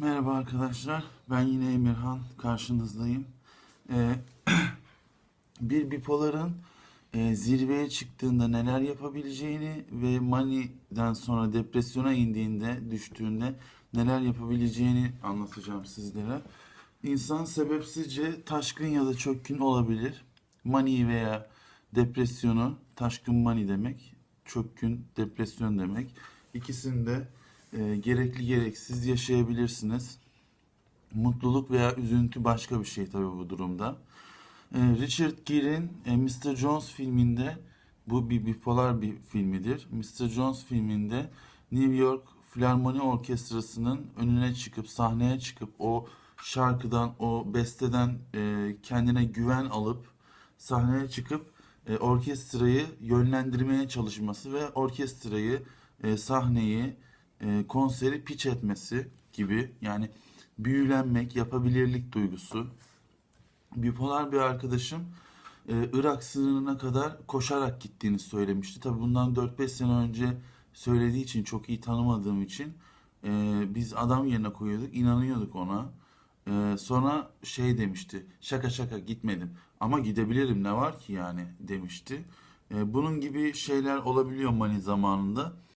Merhaba arkadaşlar. Ben yine Emirhan. Karşınızdayım. Ee, bir bipoların e, zirveye çıktığında neler yapabileceğini ve maniden sonra depresyona indiğinde, düştüğünde neler yapabileceğini anlatacağım sizlere. İnsan sebepsizce taşkın ya da çökkün olabilir. Mani veya depresyonu, taşkın mani demek, çökkün depresyon demek. İkisini de e, gerekli gereksiz yaşayabilirsiniz. Mutluluk veya üzüntü başka bir şey tabii bu durumda. E, Richard Gere'in e, Mr. Jones filminde bu bir bipolar bir filmidir. Mr. Jones filminde New York Filarmoni Orkestrası'nın önüne çıkıp sahneye çıkıp o şarkıdan o besteden e, kendine güven alıp sahneye çıkıp e, orkestrayı yönlendirmeye çalışması ve orkestrayı e, sahneyi e, konseri piç etmesi gibi yani büyülenmek, yapabilirlik duygusu. Bipolar bir arkadaşım e, Irak sınırına kadar koşarak gittiğini söylemişti. Tabii bundan 4-5 sene önce söylediği için çok iyi tanımadığım için e, biz adam yerine koyuyorduk, inanıyorduk ona. E, sonra şey demişti, şaka şaka gitmedim ama gidebilirim ne var ki yani demişti. E, bunun gibi şeyler olabiliyor mani zamanında.